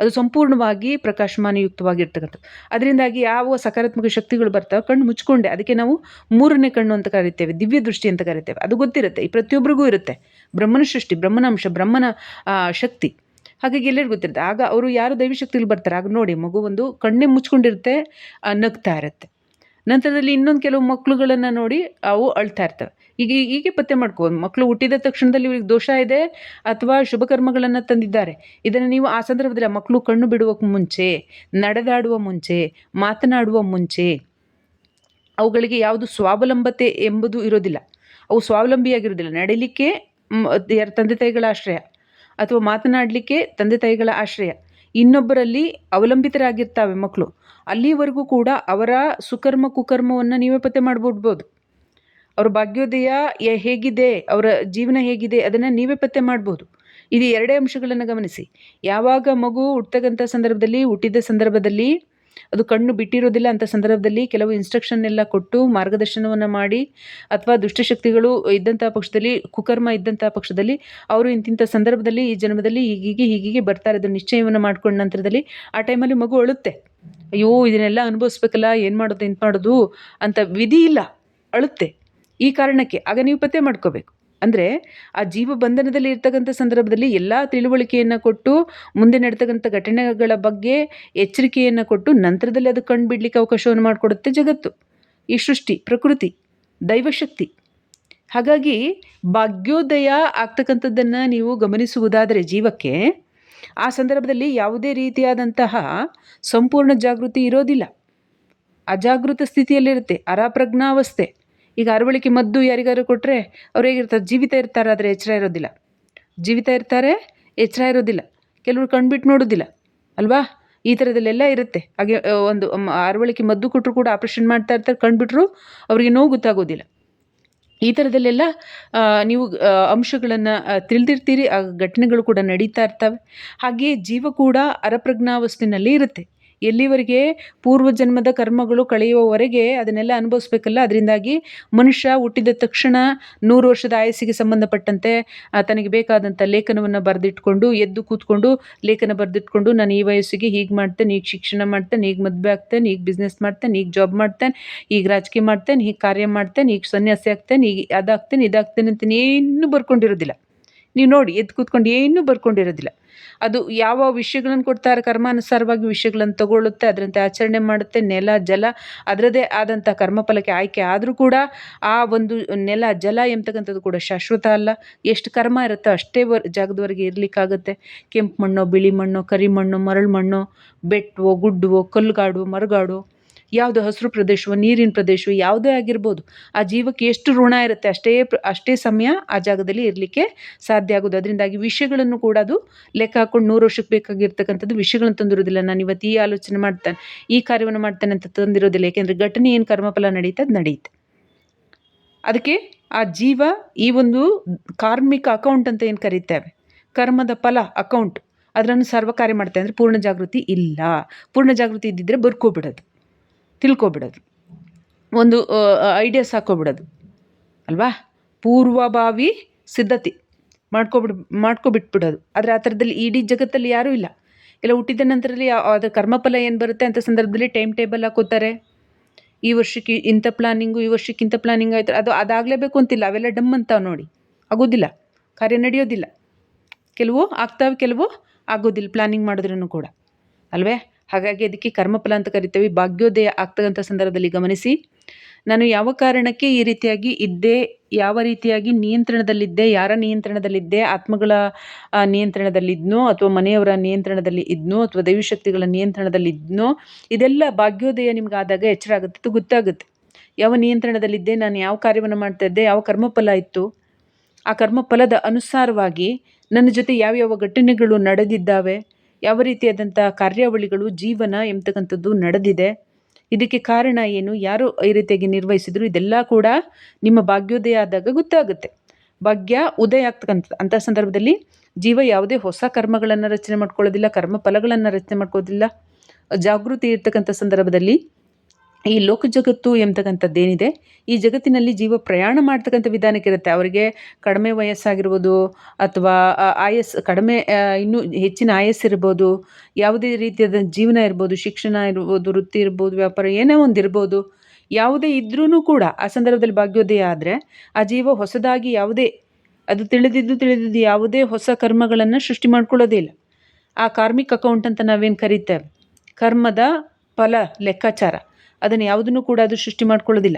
ಅದು ಸಂಪೂರ್ಣವಾಗಿ ಪ್ರಕಾಶಮಾನಯುಕ್ತವಾಗಿರ್ತಕ್ಕಂಥದ್ದು. ಅದರಿಂದಾಗಿ ಯಾವ ಸಕಾರಾತ್ಮಕ ಶಕ್ತಿಗಳು ಬರ್ತಾವೆ ಕಣ್ಣು ಮುಚ್ಕೊಂಡೆ, ಅದಕ್ಕೆ ನಾವು ಮೂರನೇ ಕಣ್ಣು ಅಂತ ಕರಿತೇವೆ, ದಿವ್ಯ ದೃಷ್ಟಿ ಅಂತ ಕರಿತೇವೆ. ಅದು ಗೊತ್ತಿರುತ್ತೆ, ಈ ಪ್ರತಿಯೊಬ್ಬರಿಗೂ ಇರುತ್ತೆ. ಬ್ರಹ್ಮನ ಸೃಷ್ಟಿ ಬ್ರಹ್ಮನ ಅಂಶ ಬ್ರಹ್ಮನ ಶಕ್ತಿ. ಹಾಗಾಗಿ ಎಲ್ಲರಿಗೂ ಗೊತ್ತಿರುತ್ತೆ. ಆಗ ಅವರು ಯಾರು ದೈವಶಕ್ತಿಗಳು ಬರ್ತಾರೆ? ಆಗ ನೋಡಿ, ಮಗು ಒಂದು ಕಣ್ಣೇ ಮುಚ್ಕೊಂಡಿರುತ್ತೆ ನಗ್ತಾ ಇರುತ್ತೆ. ನಂತರದಲ್ಲಿ ಇನ್ನೊಂದು ಕೆಲವು ಮಕ್ಕಳುಗಳನ್ನು ನೋಡಿ ಅವು ಅಳ್ತಾ ಇರ್ತವೆ. ಈಗ ಹೀಗೆ ಪತ್ತೆ ಮಾಡ್ಕೊಂಡು ಮಕ್ಕಳು ಹುಟ್ಟಿದ ತಕ್ಷಣದಲ್ಲಿ ಇವ್ರಿಗೆ ದೋಷ ಇದೆ ಅಥವಾ ಶುಭ ಕರ್ಮಗಳನ್ನು ತಂದಿದ್ದಾರೆ. ಇದನ್ನು ನೀವು ಆ ಸಂದರ್ಭದಲ್ಲಿ ಮಕ್ಕಳು ಕಣ್ಣು ಬಿಡುವಕ್ಕೆ ಮುಂಚೆ, ನಡೆದಾಡುವ ಮುಂಚೆ, ಮಾತನಾಡುವ ಮುಂಚೆ ಅವುಗಳಿಗೆ ಯಾವುದು ಸ್ವಾವಲಂಬತೆ ಎಂಬುದು ಇರೋದಿಲ್ಲ. ಅವು ಸ್ವಾವಲಂಬಿಯಾಗಿರೋದಿಲ್ಲ ನಡಿಲಿಕ್ಕೆ ತಂದೆ ತಾಯಿಗಳ ಆಶ್ರಯ ಅಥವಾ ಮಾತನಾಡಲಿಕ್ಕೆ ತಂದೆ ತಾಯಿಗಳ ಆಶ್ರಯ. ಇನ್ನೊಬ್ಬರಲ್ಲಿ ಅವಲಂಬಿತರಾಗಿರ್ತಾವೆ ಮಕ್ಕಳು ಅಲ್ಲಿವರೆಗೂ ಕೂಡ ಅವರ ಸುಕರ್ಮ ಕುಕರ್ಮವನ್ನು ನೀವೇ ಪತ್ತೆ ಮಾಡ್ಬಿಡ್ಬೋದು. ಅವ್ರ ಭಾಗ್ಯೋದಯ ಹೇಗಿದೆ, ಅವರ ಜೀವನ ಹೇಗಿದೆ, ಅದನ್ನು ನೀವೇ ಪತ್ತೆ ಮಾಡ್ಬೋದು. ಇದು ಎರಡೇ ಅಂಶಗಳನ್ನು ಗಮನಿಸಿ. ಯಾವಾಗ ಮಗು ಹುಟ್ಟತಕ್ಕಂಥ ಸಂದರ್ಭದಲ್ಲಿ, ಹುಟ್ಟಿದ ಸಂದರ್ಭದಲ್ಲಿ, ಅದು ಕಣ್ಣು ಬಿಟ್ಟಿರೋದಿಲ್ಲ ಅಂತ ಸಂದರ್ಭದಲ್ಲಿ ಕೆಲವು ಇನ್ಸ್ಟ್ರಕ್ಷನ್ ಎಲ್ಲ ಕೊಟ್ಟು ಮಾರ್ಗದರ್ಶನವನ್ನು ಮಾಡಿ, ಅಥವಾ ದುಷ್ಟಶಕ್ತಿಗಳು ಇದ್ದಂಥ ಪಕ್ಷದಲ್ಲಿ, ಕುಕರ್ಮ ಇದ್ದಂಥ ಪಕ್ಷದಲ್ಲಿ, ಅವರು ಇಂತಿಂಥ ಸಂದರ್ಭದಲ್ಲಿ, ಈ ಜನ್ಮದಲ್ಲಿ ಹೀಗೀಗೆ ಹೀಗೀಗೆ ಬರ್ತಾರೆ ಅದನ್ನು ನಿಶ್ಚಯವನ್ನು ಮಾಡ್ಕೊಂಡ ನಂತರದಲ್ಲಿ ಆ ಟೈಮಲ್ಲಿ ಮಗು ಅಳುತ್ತೆ. ಅಯ್ಯೋ, ಇದನ್ನೆಲ್ಲ ಅನುಭವಿಸ್ಬೇಕಲ್ಲ, ಏನು ಮಾಡೋದು ಎಂತ ಮಾಡೋದು ಅಂತ ವಿಧಿ ಇಲ್ಲ, ಅಳುತ್ತೆ. ಈ ಕಾರಣಕ್ಕೆ ಆಗ ನೀವು ಪತ್ತೆ ಮಾಡ್ಕೋಬೇಕು. ಅಂದರೆ ಆ ಜೀವ ಬಂಧನದಲ್ಲಿ ಇರ್ತಕ್ಕಂಥ ಸಂದರ್ಭದಲ್ಲಿ ಎಲ್ಲ ತಿಳುವಳಿಕೆಯನ್ನು ಕೊಟ್ಟು ಮುಂದೆ ನಡ್ತಕ್ಕಂಥ ಘಟನೆಗಳ ಬಗ್ಗೆ ಎಚ್ಚರಿಕೆಯನ್ನು ಕೊಟ್ಟು ನಂತರದಲ್ಲಿ ಅದು ಕಂಡು ಬಿಡಲಿಕ್ಕೆ ಅವಕಾಶವನ್ನು ಮಾಡಿಕೊಡುತ್ತೆ ಜಗತ್ತು. ಈ ಸೃಷ್ಟಿ, ಪ್ರಕೃತಿ, ದೈವಶಕ್ತಿ. ಹಾಗಾಗಿ ಭಾಗ್ಯೋದಯ ಆಗ್ತಕ್ಕಂಥದ್ದನ್ನು ನೀವು ಗಮನಿಸುವುದಾದರೆ ಜೀವಕ್ಕೆ ಆ ಸಂದರ್ಭದಲ್ಲಿ ಯಾವುದೇ ರೀತಿಯಾದಂತಹ ಸಂಪೂರ್ಣ ಜಾಗೃತಿ ಇರೋದಿಲ್ಲ. ಅಜಾಗೃತ ಸ್ಥಿತಿಯಲ್ಲಿರುತ್ತೆ. ಅರಾಪ್ರಜ್ಞಾವಸ್ಥೆ. ಈಗ ಅರವಳಿಕೆ ಮದ್ದು ಯಾರಿಗಾರು ಕೊಟ್ಟರೆ ಅವ್ರು ಹೇಗಿರ್ತಾರೆ? ಜೀವಿತ ಇರ್ತಾರೆ, ಆದರೆ ಎಚ್ಚರ ಇರೋದಿಲ್ಲ. ಜೀವಿತ ಇರ್ತಾರೆ, ಎಚ್ಚರ ಇರೋದಿಲ್ಲ. ಕೆಲವರು ಕಣ್ಬಿಟ್ಟು ನೋಡೋದಿಲ್ಲ, ಅಲ್ವಾ? ಈ ಥರದಲ್ಲೆಲ್ಲ ಇರುತ್ತೆ. ಹಾಗೆ ಒಂದು ಅರವಳಿಕೆ ಮದ್ದು ಕೊಟ್ಟರು ಕೂಡ ಆಪ್ರೇಷನ್ ಮಾಡ್ತಾ ಇರ್ತಾರೆ, ಕಣ್ಬಿಟ್ರು ಅವರಿಗೆ ನೋವು ಗೊತ್ತಾಗೋದಿಲ್ಲ. ಈ ಥರದಲ್ಲೆಲ್ಲ ನೀವು ಅಂಶಗಳನ್ನು ತಿಳಿದಿರ್ತೀರಿ, ಆ ಘಟನೆಗಳು ಕೂಡ ನಡೀತಾ ಇರ್ತವೆ. ಹಾಗೆಯೇ ಜೀವ ಕೂಡ ಅರಪ್ರಜ್ಞಾವಸ್ಥೆನಲ್ಲಿ ಇರುತ್ತೆ. ಎಲ್ಲಿವರೆಗೆ ಪೂರ್ವಜನ್ಮದ ಕರ್ಮಗಳು ಕಳೆಯುವವರೆಗೆ ಅದನ್ನೆಲ್ಲ ಅನುಭವಿಸ್ಬೇಕಲ್ಲ? ಅದರಿಂದಾಗಿ ಮನುಷ್ಯ ಹುಟ್ಟಿದ ತಕ್ಷಣ ನೂರು ವರ್ಷದ ಆಯಸ್ಸಿಗೆ ಸಂಬಂಧಪಟ್ಟಂತೆ ತನಗೆ ಬೇಕಾದಂಥ ಲೇಖನವನ್ನು ಬರೆದಿಟ್ಕೊಂಡು, ಎದ್ದು ಕೂತ್ಕೊಂಡು, ಲೇಖನ ಬರೆದಿಟ್ಕೊಂಡು, ನಾನು ಈ ವಯಸ್ಸಿಗೆ ಹೀಗೆ ಮಾಡ್ತೇನೆ ಈಗ ಶಿಕ್ಷಣ ಮಾಡ್ತೇನೆ ಈಗ ಮದುವೆ ಆಗ್ತೇನೆ ಈಗ ಬಿಸ್ನೆಸ್ ಮಾಡ್ತೇನೆ ಈಗ ಜಾಬ್ ಮಾಡ್ತೇನೆ ಈಗ ರಾಜಕೀಯ ಮಾಡ್ತೇನೆ, ಹೀಗೆ ಕಾರ್ಯ ಮಾಡ್ತೇನೆ ಈಗ ಸನ್ಯಾಸಿ ಆಗ್ತೇನೆ ಈಗ ಅದಾಗ್ತೇನೆ, ಇದಾಗ್ತೇನೆ ಅಂತ ಏನೂ ಬರ್ಕೊಂಡಿರೋದಿಲ್ಲ. ನೀವು ನೋಡಿ ಎದ್ದು ಕೂತ್ಕೊಂಡು ಏನೂ ಬರ್ಕೊಂಡಿರೋದಿಲ್ಲ. ಅದು ಯಾವ ವಿಷಯಗಳನ್ನು ಕೊಡ್ತಾರೆ, ಕರ್ಮಾನುಸಾರವಾಗಿ ವಿಷಯಗಳನ್ನು ತಗೊಳ್ಳುತ್ತೆ, ಅದರಂತೆ ಆಚರಣೆ ಮಾಡುತ್ತೆ, ನೆಲ, ಜಲ ಅದರದೇ ಆದಂಥ ಕರ್ಮಫಲಕ್ಕೆ ಆಯ್ಕೆ ಆದರೂ ಕೂಡ ಆ ಒಂದು ನೆಲ, ಜಲ ಎಂಬತಕ್ಕಂಥದ್ದು ಕೂಡ ಶಾಶ್ವತ ಅಲ್ಲ. ಎಷ್ಟು ಕರ್ಮ ಇರುತ್ತೋ ಅಷ್ಟೇ ವರ್, ಜಾಗದವರೆಗೆ ಇರಲಿಕ್ಕಾಗುತ್ತೆ. ಕೆಂಪು ಮಣ್ಣು, ಬಿಳಿ ಮಣ್ಣು, ಕರಿ ಮಣ್ಣು, ಮರಳು ಮಣ್ಣು, ಬೆಟ್ಟವೋ, ಗುಡ್ಡವೋ ಕಲ್ಲುಗಾಡು ಮರಗಾಡು ಯಾವುದು ಹಸಿರು ಪ್ರದೇಶವೋ, ನೀರಿನ ಪ್ರದೇಶವೋ, ಯಾವುದೇ ಆಗಿರ್ಬೋದು, ಆ ಜೀವಕ್ಕೆ ಎಷ್ಟು ಋಣ ಇರುತ್ತೆ ಅಷ್ಟೇ ಅಷ್ಟೇ ಸಮಯ ಆ ಜಾಗದಲ್ಲಿ ಇರಲಿಕ್ಕೆ ಸಾಧ್ಯ ಆಗೋದು ಅದರಿಂದಾಗಿ ವಿಷಯಗಳನ್ನು ಕೂಡ ಅದು ಲೆಕ್ಕ ಹಾಕೊಂಡು ನೂರು ವರ್ಷಕ್ಕೆ ಬೇಕಾಗಿರ್ತಕ್ಕಂಥದ್ದು ವಿಷಯಗಳನ್ನು ತಂದಿರೋದಿಲ್ಲ ನಾನು ಇವತ್ತು ಈ ಆಲೋಚನೆ ಮಾಡ್ತಾನೆ, ಈ ಕಾರ್ಯವನ್ನು ಮಾಡ್ತಾನೆ ಅಂತ ತಂದಿರೋದಿಲ್ಲ ಏಕೆಂದರೆ ಘಟನೆ ಏನು ಕರ್ಮಫಲ ನಡೀತದೆ ಅದು ನಡೆಯುತ್ತೆ. ಅದಕ್ಕೆ ಆ ಜೀವ ಈ ಒಂದು ಕಾರ್ಮಿಕ ಅಕೌಂಟ್ ಅಂತ ಏನು ಕರೀತೇವೆ? ಕರ್ಮದ ಫಲ, ಅಕೌಂಟ್. ಅದರನ್ನು ಸರ್ವ ಕಾರ್ಯ ಮಾಡ್ತೇವೆ. ಅಂದರೆ ಪೂರ್ಣ ಜಾಗೃತಿ ಇಲ್ಲ. ಪೂರ್ಣ ಜಾಗೃತಿ ಇದ್ದಿದ್ದರೆ ಬರ್ಕೋಬಿಡೋದು. ತಿಳ್ಕೊಬಿಡೋದು. ಒಂದು ಐಡಿಯಾಸ್ ಹಾಕೋಬಿಡೋದು ಅಲ್ವಾ? ಪೂರ್ವಭಾವಿ ಸಿದ್ಧತೆ ಮಾಡ್ಕೊಬಿಡ್, ಮಾಡ್ಕೊಬಿಟ್ಬಿಡೋದು. ಆದರೆ ಆ ಥರದಲ್ಲಿ ಇಡೀ ಜಗತ್ತಲ್ಲಿ ಯಾರೂ ಇಲ್ಲ. ಎಲ್ಲ ಹುಟ್ಟಿದ ನಂತರದಲ್ಲಿ ಅದು ಕರ್ಮಫಲ ಏನು ಬರುತ್ತೆ ಅಂತ ಸಂದರ್ಭದಲ್ಲಿ ಟೈಮ್ ಟೇಬಲ್ ಹಾಕೋತಾರೆ. ಈ ವರ್ಷಕ್ಕೆ ಇಂಥ ಪ್ಲಾನಿಂಗು, ಈ ವರ್ಷಕ್ಕೆ ಇಂಥ ಪ್ಲಾನಿಂಗ್ ಆಯ್ತು, ಅದು ಅದಾಗಲೇಬೇಕು ಅಂತಿಲ್ಲ. ಅವೆಲ್ಲ ಡಮ್ ಅಂತಾವೆ ನೋಡಿ. ಆಗೋದಿಲ್ಲ. ಕಾರ್ಯ ನಡೆಯೋದಿಲ್ಲ. ಕೆಲವು ಆಗ್ತಾವೆ, ಕೆಲವು ಆಗೋದಿಲ್ಲ. ಪ್ಲಾನಿಂಗ್ ಮಾಡಿದ್ರೂ ಕೂಡ. ಅಲ್ವೇ? ಹಾಗಾಗಿ ಅದಕ್ಕೆ ಕರ್ಮಫಲ ಅಂತ ಕರಿತೇವೆ. ಭಾಗ್ಯೋದಯ ಆಗ್ತಕ್ಕಂಥ ಸಂದರ್ಭದಲ್ಲಿ ಗಮನಿಸಿ. ನಾನು ಯಾವ ಕಾರಣಕ್ಕೆ ಈ ರೀತಿಯಾಗಿ ಇದ್ದೆ, ಯಾವ ರೀತಿಯಾಗಿ ನಿಯಂತ್ರಣದಲ್ಲಿದ್ದೆ, ಯಾರ ನಿಯಂತ್ರಣದಲ್ಲಿದ್ದೆ, ಆತ್ಮಗಳ ನಿಯಂತ್ರಣದಲ್ಲಿದ್ನೋ ಅಥವಾ ಮನೆಯವರ ನಿಯಂತ್ರಣದಲ್ಲಿ ಇದ್ನೋ ಅಥವಾ ದೈವಶಕ್ತಿಗಳ ನಿಯಂತ್ರಣದಲ್ಲಿ ಇದ್ನೋ ಇದೆಲ್ಲ ಭಾಗ್ಯೋದಯ ನಿಮ್ಗೆ ಆದಾಗ ಎಚ್ಚರ ಆಗುತ್ತೆ. ಅದು ಗೊತ್ತಾಗುತ್ತೆ. ಯಾವ ನಿಯಂತ್ರಣದಲ್ಲಿದ್ದೆ, ನಾನು ಯಾವ ಕಾರ್ಯವನ್ನು ಮಾಡ್ತಾ ಇದ್ದೆ, ಯಾವ ಕರ್ಮಫಲ ಇತ್ತು. ಆ ಕರ್ಮಫಲದ ಅನುಸಾರವಾಗಿ ನನ್ನ ಜೊತೆ ಯಾವ್ಯಾವ ಘಟನೆಗಳು ನಡೆದಿದ್ದಾವೆ ಯಾವ ರೀತಿಯಾದಂಥ ಕಾರ್ಯಾವಳಿಗಳು ಜೀವನ ಎಂಬತಕ್ಕಂಥದ್ದು ನಡೆದಿದೆ. ಇದಕ್ಕೆ ಕಾರಣ ಏನು? ಯಾರು ಈ ರೀತಿಯಾಗಿ ನಿರ್ವಹಿಸಿದ್ರು? ಇದೆಲ್ಲ ಕೂಡ ನಿಮ್ಮ ಭಾಗ್ಯೋದಯ ಆದಾಗ ಗೊತ್ತಾಗುತ್ತೆ. ಭಾಗ್ಯ ಉದಯ ಆಗ್ತಕ್ಕಂಥದ್ದು. ಅಂಥ ಸಂದರ್ಭದಲ್ಲಿ ಜೀವ ಯಾವುದೇ ಹೊಸ ಕರ್ಮಗಳನ್ನು ರಚನೆ ಮಾಡ್ಕೊಳ್ಳೋದಿಲ್ಲ ಕರ್ಮ ಫಲಗಳನ್ನು ರಚನೆ ಮಾಡ್ಕೊಳ್ಳೋದಿಲ್ಲ. ಜಾಗೃತಿ ಇರ್ತಕ್ಕಂಥ ಸಂದರ್ಭದಲ್ಲಿ ಈ ಲೋಕ ಜಗತ್ತು ಎಂಬತಕ್ಕಂಥದ್ದೇನಿದೆ ಈ ಜಗತ್ತಿನಲ್ಲಿ ಜೀವ ಪ್ರಯಾಣ ಮಾಡ್ತಕ್ಕಂಥ ವಿಧಾನಕ್ಕಿರುತ್ತೆ ಅವರಿಗೆ ಕಡಿಮೆ ವಯಸ್ಸಾಗಿರ್ಬೋದು ಅಥವಾ ಆಯಸ್, ಕಡಿಮೆ ಇನ್ನೂ ಹೆಚ್ಚಿನ ಆಯಸ್ಸಿರ್ಬೋದು ಯಾವುದೇ ರೀತಿಯಾದ ಜೀವನ ಇರ್ಬೋದು, ಶಿಕ್ಷಣ ಇರ್ಬೋದು, ವೃತ್ತಿ ಇರ್ಬೋದು, ವ್ಯಾಪಾರ ಏನೇ ಒಂದು ಇರ್ಬೋದು, ಯಾವುದೇ ಇದ್ರೂ ಕೂಡ, ಆ ಸಂದರ್ಭದಲ್ಲಿ ಭಾಗ್ಯೋದಯ ಆದರೆ ಆ ಜೀವ ಹೊಸದಾಗಿ ಯಾವುದೇ, ಅದು ತಿಳಿದಿದ್ದು ತಿಳಿದಿದ್ದು ಯಾವುದೇ ಹೊಸ ಕರ್ಮಗಳನ್ನು ಸೃಷ್ಟಿ ಮಾಡ್ಕೊಳ್ಳೋದೇ ಇಲ್ಲ. ಆ ಕಾರ್ಮಿಕ್ ಅಕೌಂಟ್ ಅಂತ ನಾವೇನು ಕರಿತೇವೆ? ಕರ್ಮದ ಫಲ, ಲೆಕ್ಕಾಚಾರ. ಅದನ್ನು ಯಾವುದನ್ನು ಕೂಡ ಅದು ಸೃಷ್ಟಿ ಮಾಡ್ಕೊಳ್ಳೋದಿಲ್ಲ.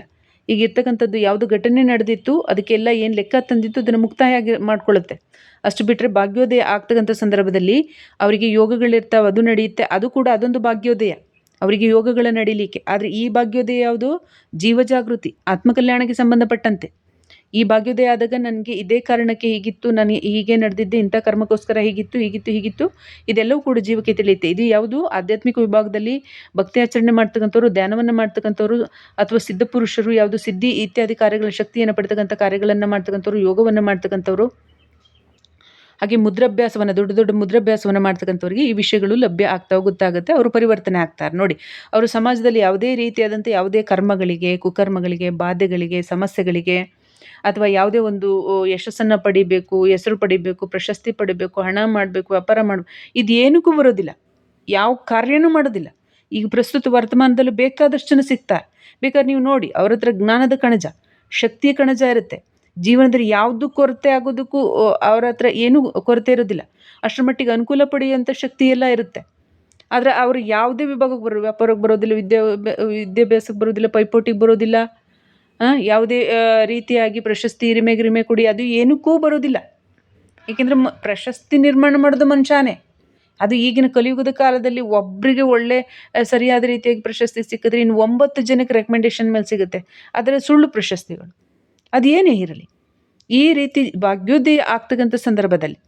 ಈಗ ಇರ್ತಕ್ಕಂಥದ್ದು ಯಾವುದು ಘಟನೆ ನಡೆದಿತ್ತು, ಅದಕ್ಕೆಲ್ಲ ಏನು ಲೆಕ್ಕ ತಂದಿತ್ತು ಅದನ್ನು ಮುಕ್ತಾಯ ಆಗಿ ಮಾಡ್ಕೊಳ್ಳುತ್ತೆ. ಅಷ್ಟು ಬಿಟ್ಟರೆ ಭಾಗ್ಯೋದಯ ಆಗ್ತಕ್ಕಂಥ ಸಂದರ್ಭದಲ್ಲಿ ಅವರಿಗೆ ಯೋಗಗಳಿರ್ತಾವೆ, ಅದು ನಡೆಯುತ್ತೆ, ಅದು ಕೂಡ ಅದೊಂದು ಭಾಗ್ಯೋದಯ. ಅವರಿಗೆ ಯೋಗಗಳ ನಡೀಲಿಕ್ಕೆ. ಆದರೆ ಈ ಭಾಗ್ಯೋದಯ ಯಾವುದು? ಜೀವಜಾಗೃತಿ, ಆತ್ಮಕಲ್ಯಾಣಕ್ಕೆ ಸಂಬಂಧಪಟ್ಟಂತೆ. ಈ ಭಾಗ್ಯೋದಯ ಆದಾಗ ನನಗೆ ಇದೇ ಕಾರಣಕ್ಕೆ ಹೀಗಿತ್ತು, ನಾನು ಹೀಗೆ ನಡೆದಿದ್ದೆ, ಇಂಥ ಕರ್ಮಕ್ಕೋಸ್ಕರ ಹೀಗಿತ್ತು ಹೀಗಿತ್ತು ಹೀಗಿತ್ತು. ಇದೆಲ್ಲವೂ ಕೂಡ ಜೀವಕ್ಕೆ ತಿಳಿಯುತ್ತೆ. ಇದು ಯಾವುದು? ಆಧ್ಯಾತ್ಮಿಕ ವಿಭಾಗದಲ್ಲಿ ಭಕ್ತಿ ಆಚರಣೆ ಮಾಡ್ತಕ್ಕಂಥವ್ರು, ಧ್ಯಾನವನ್ನು ಮಾಡ್ತಕ್ಕಂಥವ್ರು, ಅಥವಾ ಸಿದ್ಧಪುರುಷರು ಯಾವುದು ಸಿದ್ಧಿ ಇತ್ಯಾದಿ ಕಾರ್ಯಗಳ ಶಕ್ತಿಯನ್ನು ಪಡ್ತಕ್ಕಂಥ ಕಾರ್ಯಗಳನ್ನು ಮಾಡ್ತಕ್ಕಂಥವ್ರು, ಯೋಗವನ್ನು ಮಾಡ್ತಕ್ಕಂಥವ್ರು, ಹಾಗೆ ಮುದ್ರಾಭ್ಯಾಸವನ್ನು, ದೊಡ್ಡ ದೊಡ್ಡ ಮುದ್ರಾಭ್ಯಾಸವನ್ನು ಮಾಡ್ತಕ್ಕಂಥವ್ರಿಗೆ ಈ ವಿಷಯಗಳು ಲಭ್ಯ ಆಗ್ತಾ ಗೊತ್ತಾಗುತ್ತೆ ಅವರು ಪರಿವರ್ತನೆ ಆಗ್ತಾರೆ. ನೋಡಿ, ಅವರು ಸಮಾಜದಲ್ಲಿ ಯಾವುದೇ ರೀತಿಯಾದಂಥ ಯಾವುದೇ ಕರ್ಮಗಳಿಗೆ, ಕುಕರ್ಮಗಳಿಗೆ, ಬಾಧೆಗಳಿಗೆ, ಸಮಸ್ಯೆಗಳಿಗೆ ಅಥವಾ ಯಾವುದೇ ಒಂದು ಯಶಸ್ಸನ್ನು ಪಡಿಬೇಕು, ಹೆಸರು ಪಡಿಬೇಕು, ಪ್ರಶಸ್ತಿ ಪಡಿಬೇಕು, ಹಣ ಮಾಡಬೇಕು, ವ್ಯಾಪಾರ ಮಾಡಬೇಕು ಇದೇನಕ್ಕೂ ಬರೋದಿಲ್ಲ. ಯಾವ ಕಾರ್ಯನೂ ಮಾಡೋದಿಲ್ಲ. ಈಗ ಪ್ರಸ್ತುತ ವರ್ತಮಾನದಲ್ಲೂ ಬೇಕಾದಷ್ಟು ಜನ ಸಿಗ್ತಾರೆ. ಬೇಕಾದ್ರೆ ನೀವು ನೋಡಿ, ಅವ್ರ ಹತ್ರ ಜ್ಞಾನದ ಕಣಜ, ಶಕ್ತಿಯ ಕಣಜ ಇರುತ್ತೆ. ಜೀವನದಲ್ಲಿ ಯಾವುದು ಕೊರತೆ ಆಗೋದಕ್ಕೂ ಅವರ ಹತ್ರ ಏನೂ ಕೊರತೆ ಇರೋದಿಲ್ಲ. ಅಷ್ಟರ ಮಟ್ಟಿಗೆ ಅನುಕೂಲ ಪಡೆಯುವಂಥ ಶಕ್ತಿ ಎಲ್ಲ ಇರುತ್ತೆ. ಆದರೆ ಅವರು ಯಾವುದೇ ವಿಭಾಗಕ್ಕೆ ಬರೋ ವ್ಯಾಪಾರಕ್ಕೆ ಬರೋದಿಲ್ಲ, ವಿದ್ಯಾ ವಿದ್ಯಾಭ್ಯಾಸಕ್ಕೆ ಬರೋದಿಲ್ಲ, ಪೈಪೋಟಿಗೆ ಬರೋದಿಲ್ಲ ಯಾವುದೇ ರೀತಿಯಾಗಿ ಪ್ರಶಸ್ತಿ ಇರಿಮೆ ಗಿರಿಮೆ ಕೊಡಿ, ಅದು ಏನಕ್ಕೂ ಬರೋದಿಲ್ಲ. ಏಕೆಂದರೆ ಮ, ಪ್ರಶಸ್ತಿ ನಿರ್ಮಾಣ ಮಾಡೋದು ಮನುಷ್ಯನೇ. ಅದು ಈಗಿನ ಕಲಿಯುಗದ ಕಾಲದಲ್ಲಿ ಒಬ್ಬರಿಗೆ ಒಳ್ಳೆ ಸರಿಯಾದ ರೀತಿಯಾಗಿ ಪ್ರಶಸ್ತಿ ಸಿಕ್ಕಿದ್ರೆ ಇನ್ನು ಒಂಬತ್ತು ಜನಕ್ಕೆ ರೆಕಮೆಂಡೇಶನ್ ಮೇಲೆ ಸಿಗುತ್ತೆ. ಆದರೆ ಸುಳ್ಳು ಪ್ರಶಸ್ತಿಗಳು. ಅದು ಇರಲಿ. ಈ ರೀತಿ ಭಾಗ್ಯೋದಯ ಆಗ್ತಕ್ಕಂಥ ಸಂದರ್ಭದಲ್ಲಿ,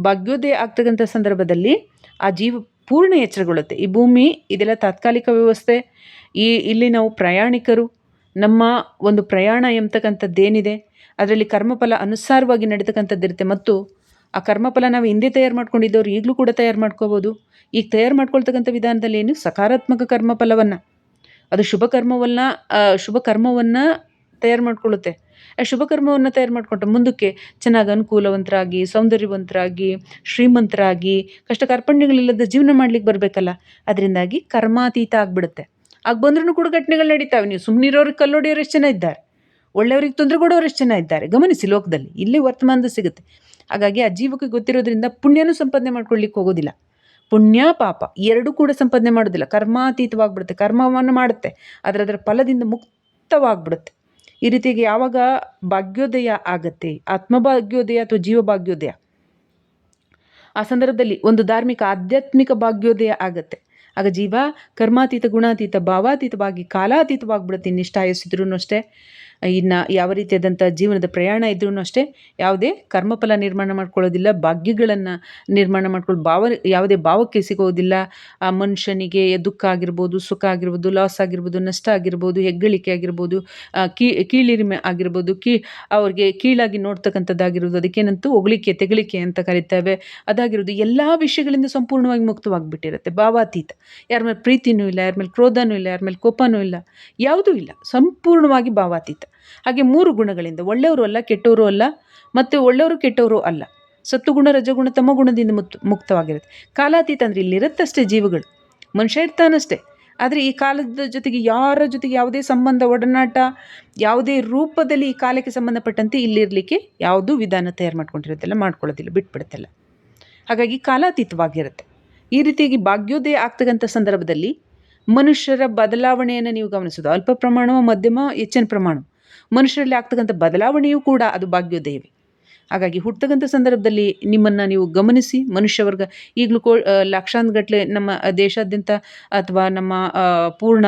ಭಾಗ್ಯೋದಯ ಆಗ್ತಕ್ಕಂಥ ಸಂದರ್ಭದಲ್ಲಿ ಆ ಜೀವ ಪೂರ್ಣ ಎಚ್ಚರಗೊಳ್ಳುತ್ತೆ. ಈ ಭೂಮಿ, ಇದೆಲ್ಲ ತಾತ್ಕಾಲಿಕ ವ್ಯವಸ್ಥೆ. ಈ, ಇಲ್ಲಿ ನಾವು ಪ್ರಯಾಣಿಕರು ನಮ್ಮ ಒಂದು ಪ್ರಯಾಣ ಎಂಬತಕ್ಕಂಥದ್ದೇನಿದೆ, ಅದರಲ್ಲಿ ಕರ್ಮಫಲ ಅನುಸಾರವಾಗಿ ನಡೀತಕ್ಕಂಥದ್ದಿರುತ್ತೆ. ಮತ್ತು ಆ ಕರ್ಮಫಲ ನಾವು ಹಿಂದೆ ತಯಾರು ಮಾಡ್ಕೊಂಡಿದ್ದವ್ರು ಈಗಲೂ ಕೂಡ ತಯಾರು ಮಾಡ್ಕೋಬೋದು. ಈಗ ತಯಾರು ಮಾಡ್ಕೊಳ್ತಕ್ಕಂಥ ವಿಧಾನದಲ್ಲಿ ಏನು? ಸಕಾರಾತ್ಮಕ ಕರ್ಮಫಲವನ್ನು. ಅದು ಶುಭ ಶುಭಕರ್ಮವನ್ನು ಕರ್ಮವನ್ನು ತಯಾರು ಮಾಡ್ಕೊಳ್ಳುತ್ತೆ. ಆ ಶುಭ ಕರ್ಮವನ್ನು ತಯಾರು ಮಾಡಿಕೊಂಡ್ರೆ ಮುಂದಕ್ಕೆ ಚೆನ್ನಾಗಿ ಅನುಕೂಲವಂತರಾಗಿ, ಸೌಂದರ್ಯವಂತರಾಗಿ, ಶ್ರೀಮಂತರಾಗಿ ಕಷ್ಟ ಕಾರ್ಪಣ್ಯಗಳಿಲ್ಲದ ಜೀವನ ಮಾಡ್ಲಿಕ್ಕೆ ಬರಬೇಕಲ್ಲ. ಅದರಿಂದಾಗಿ ಕರ್ಮಾತೀತ ಆಗಿಬಿಡುತ್ತೆ. ಆಗ ಬಂದ್ರೂ ಕೂಡ ಘಟನೆಗಳು ನಡೀತಾವೆ. ನೀವು ಸುಮ್ಮನಿರೋರಿಗೆ ಕಲ್ಲೊಡೆಯೋರು ಎಷ್ಟು ಜನ ಇದ್ದಾರೆ? ಒಳ್ಳೆಯವ್ರಿಗೆ ತೊಂದರೆ ಕೊಡೋರು ಎಷ್ಟು ಜನ ಇದ್ದಾರೆ? ಗಮನಿಸಿ ಲೋಕದಲ್ಲಿ, ಇಲ್ಲಿ ವರ್ತಮಾನದ ಸಿಗುತ್ತೆ. ಹಾಗಾಗಿ ಆ ಜೀವಕ್ಕೆ ಗೊತ್ತಿರೋದ್ರಿಂದ ಪುಣ್ಯನೂ ಸಂಪಾದನೆ ಮಾಡ್ಕೊಳ್ಳಿಕ್ಕೆ ಹೋಗೋದಿಲ್ಲ. ಪುಣ್ಯ, ಪಾಪ, ಎರಡೂ ಕೂಡ ಸಂಪಾದನೆ ಮಾಡೋದಿಲ್ಲ. ಕರ್ಮಾತೀತವಾಗಿಬಿಡುತ್ತೆ. ಕರ್ಮವನ್ನು ಮಾಡುತ್ತೆ. ಆದರೆ ಅದರ ಫಲದಿಂದ ಮುಕ್ತವಾಗಿಬಿಡುತ್ತೆ. ಈ ರೀತಿಯಾಗಿ ಯಾವಾಗ ಭಾಗ್ಯೋದಯ ಆಗತ್ತೆ? ಆತ್ಮಭಾಗ್ಯೋದಯ ಅಥವಾ ಜೀವ ಭಾಗ್ಯೋದಯ ಆ ಸಂದರ್ಭದಲ್ಲಿ ಒಂದು ಧಾರ್ಮಿಕ, ಆಧ್ಯಾತ್ಮಿಕ ಭಾಗ್ಯೋದಯ ಆಗತ್ತೆ. ಆಗ ಜೀವ ಕರ್ಮಾತೀತ ಗುಣಾತೀತ ಭಾವಾತೀತವಾಗಿ ಕಾಲಾತೀತವಾಗಿಬಿಡುತ್ತೆ ಇನ್ನಿಷ್ಟ ಆಯಸ್ಸಿದ್ರೂ ಅಷ್ಟೇ. ಇನ್ನು ಯಾವ ರೀತಿಯಾದಂಥ ಜೀವನದ ಪ್ರಯಾಣ ಇದ್ರೂ ಅಷ್ಟೇ ಯಾವುದೇ ಕರ್ಮಫಲ ನಿರ್ಮಾಣ ಮಾಡ್ಕೊಳ್ಳೋದಿಲ್ಲ, ಭಾಗ್ಯಗಳನ್ನು ನಿರ್ಮಾಣ ಮಾಡ್ಕೊಳ್ಳೋ ಭಾವ, ಯಾವುದೇ ಭಾವಕ್ಕೆ ಸಿಗೋದಿಲ್ಲ. ಆ ಮನುಷ್ಯನಿಗೆ ದುಃಖ ಆಗಿರ್ಬೋದು, ಸುಖ ಆಗಿರ್ಬೋದು ಲಾಸ್ ಆಗಿರ್ಬೋದು, ನಷ್ಟ ಆಗಿರ್ಬೋದು, ಹೆಗ್ಗಳಿಕೆ ಆಗಿರ್ಬೋದು ಕೀ, ಕೀಳಿರಿಮೆ ಆಗಿರ್ಬೋದು, ಕೀ, ಅವ್ರಿಗೆ ಕೀಳಾಗಿ ನೋಡ್ತಕ್ಕಂಥದ್ದಾಗಿರ್ಬೋದು ಅದಕ್ಕೇನಂತೂ ಹೊಗಳಿಕೆ, ತೆಗಳಿಕೆ ಅಂತ ಕರಿತೇವೆ. ಅದಾಗಿರೋದು ಎಲ್ಲ ವಿಷಯಗಳಿಂದ ಸಂಪೂರ್ಣವಾಗಿ ಮುಕ್ತವಾಗಿಬಿಟ್ಟಿರುತ್ತೆ. ಭಾವಾತೀತ. ಯಾರ ಮೇಲೆ ಪ್ರೀತಿನೂ ಇಲ್ಲ, ಯಾರ ಮೇಲೆ ಕ್ರೋಧನೂ ಇಲ್ಲ, ಯಾರ ಮೇಲೆ ಕೋಪನೂ ಇಲ್ಲ, ಯಾವುದೂ ಇಲ್ಲ. ಸಂಪೂರ್ಣವಾಗಿ ಭಾವಾತೀತ. ಹಾಗೆ ಮೂರು ಗುಣಗಳಿಂದ, ಒಳ್ಳೆಯವರು ಅಲ್ಲ, ಕೆಟ್ಟವರು ಅಲ್ಲ, ಮತ್ತು ಒಳ್ಳೆಯವರು ಕೆಟ್ಟವರು ಅಲ್ಲ. ಸತ್ತುಗುಣ ರಜಗುಣ ತಮ್ಮ ಗುಣದಿಂದ ಮುಕ್ತ, ಮುಕ್ತವಾಗಿರುತ್ತೆ. ಕಾಲಾತೀತ ಅಂದರೆ ಇಲ್ಲಿರುತ್ತಷ್ಟೇ ಜೀವಗಳು. ಮನುಷ್ಯ ಇರ್ತಾನಷ್ಟೇ. ಆದರೆ ಈ ಕಾಲದ ಜೊತೆಗೆ ಯಾರ ಜೊತೆಗೆ ಯಾವುದೇ ಸಂಬಂಧ, ಒಡನಾಟ, ಯಾವುದೇ ರೂಪದಲ್ಲಿ ಈ ಕಾಲಕ್ಕೆ ಸಂಬಂಧಪಟ್ಟಂತೆ ಇಲ್ಲಿರಲಿಕ್ಕೆ ಯಾವುದೂ ವಿಧಾನ ತಯಾರು ಮಾಡ್ಕೊಂಡಿರೋದಿಲ್ಲ ಮಾಡ್ಕೊಳ್ಳೋದಿಲ್ಲ, ಬಿಟ್ಬಿಡುತ್ತಲ್ಲ. ಹಾಗಾಗಿ ಕಾಲಾತೀತವಾಗಿರುತ್ತೆ. ಈ ರೀತಿಯಾಗಿ ಭಾಗ್ಯೋದಯ ಆಗ್ತಕ್ಕಂಥ ಸಂದರ್ಭದಲ್ಲಿ ಮನುಷ್ಯರ ಬದಲಾವಣೆಯನ್ನು ನೀವು ಗಮನಿಸೋದು. ಅಲ್ಪ ಪ್ರಮಾಣವ, ಮಧ್ಯಮ, ಹೆಚ್ಚಿನ ಪ್ರಮಾಣ ಮನುಷ್ಯರಲ್ಲಿ ಆಗ್ತಕ್ಕಂಥ ಬದಲಾವಣೆಯೂ ಕೂಡ ಅದು ಭಾಗ್ಯೋದಯವೇ. ಹಾಗಾಗಿ ಹುಟ್ಟತಕ್ಕಂಥ ಸಂದರ್ಭದಲ್ಲಿ ನಿಮ್ಮನ್ನು ನೀವು ಗಮನಿಸಿ ಮನುಷ್ಯ ವರ್ಗ ಈಗಲೂ ಕೋ ಲಕ್ಷಾಂತಗಟ್ಟಲೆ ನಮ್ಮ ದೇಶಾದ್ಯಂತ ಅಥವಾ ನಮ್ಮ ಪೂರ್ಣ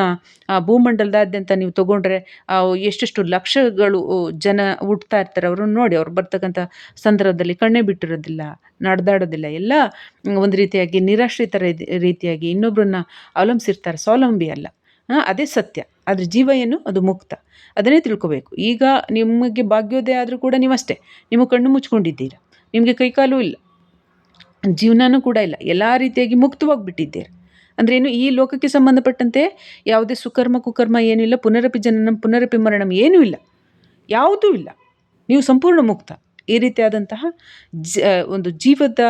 ಭೂಮಂಡಲದಾದ್ಯಂತ ನೀವು ತಗೊಂಡ್ರೆ ಎಷ್ಟೆಷ್ಟು ಲಕ್ಷಗಳು ಜನ ಹುಟ್ತಾ ಇರ್ತಾರೆ ಅವ್ರನ್ನ ನೋಡಿ, ಅವ್ರು ಬರ್ತಕ್ಕಂಥ ಸಂದರ್ಭದಲ್ಲಿ ಕಣ್ಣೇ ಬಿಟ್ಟಿರೋದಿಲ್ಲ, ನಡೆದಾಡೋದಿಲ್ಲ, ಎಲ್ಲ ಒಂದು ರೀತಿಯಾಗಿ ನಿರಾಶ್ರಿತರ ರೀತಿ- ರೀತಿಯಾಗಿ ಇನ್ನೊಬ್ಬರನ್ನ ಅವಲಂಬಿಸಿರ್ತಾರೆ, ಸ್ವಾವಲಂಬಿ ಅಲ್ಲ. ಅದೇ ಸತ್ಯ. ಆದರೆ ಜೀವ ಏನು? ಅದು ಮುಕ್ತ. ಅದನ್ನೇ ತಿಳ್ಕೊಬೇಕು. ಈಗ ನಿಮಗೆ ಭಾಗ್ಯೋದಯ ಆದರೂ ಕೂಡ ನೀವು ಅಷ್ಟೇ. ನಿಮ್ಮ ಕಣ್ಣು ಮುಚ್ಕೊಂಡಿದ್ದೀರ. ನಿಮಗೆ ಕೈಕಾಲು ಇಲ್ಲ. ಜೀವನನೂ ಕೂಡ ಇಲ್ಲ. ಎಲ್ಲ ರೀತಿಯಾಗಿ ಮುಕ್ತವಾಗಿ ಬಿಟ್ಟಿದ್ದೀರ ಅಂದ್ರೆ ಏನು, ಈ ಲೋಕಕ್ಕೆ ಸಂಬಂಧಪಟ್ಟಂತೆ ಯಾವುದೇ ಸುಕರ್ಮ, ಕುಕರ್ಮ ಏನೂ ಇಲ್ಲ ಪುನರಪಿ ಜನನಂ, ಪುನರಪಿ ಮರಣಂ ಏನೂ ಇಲ್ಲ. ಯಾವುದೂ ಇಲ್ಲ. ನೀವು ಸಂಪೂರ್ಣ ಮುಕ್ತ. ಈ ರೀತಿಯಾದಂತಹ ಜ ಒಂದು ಜೀವದ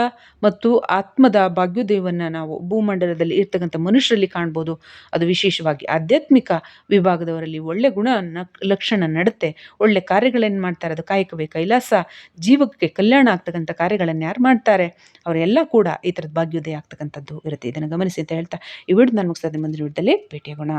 ಮತ್ತು ಆತ್ಮದ ಭಾಗ್ಯೋದಯವನ್ನು ನಾವು ಭೂಮಂಡಲದಲ್ಲಿ ಇರ್ತಕ್ಕಂಥ ಮನುಷ್ಯರಲ್ಲಿ ಕಾಣ್ಬೋದು. ಅದು ವಿಶೇಷವಾಗಿ ಆಧ್ಯಾತ್ಮಿಕ ವಿಭಾಗದವರಲ್ಲಿ ಒಳ್ಳೆ ಗುಣ ಲಕ್ಷಣ ನಡತೆ ಒಳ್ಳೆ ಕಾರ್ಯಗಳೇನು ಮಾಡ್ತಾರೆ? ಅದು ಕಾಯಕವೇ ಕೈಲಾಸ ಜೀವಕ್ಕೆ ಕಲ್ಯಾಣ ಆಗ್ತಕ್ಕಂಥ ಕಾರ್ಯಗಳನ್ನು ಯಾರು ಮಾಡ್ತಾರೆ? ಅವರೆಲ್ಲ ಕೂಡ ಈ ಥರದ ಭಾಗ್ಯೋದಯ ಆಗ್ತಕ್ಕಂಥದ್ದು ಇರುತ್ತೆ. ಇದನ್ನು ಗಮನಿಸಿ ಅಂತ ಹೇಳ್ತಾ ಈ ವಿಡಿಯೋ ನಾನು ಮುಗಿಸ್ತದೆ ಮುಂದಿನ ವಿಡಿಯೋದಲ್ಲಿ ಭೇಟಿಯಾಗೋಣ.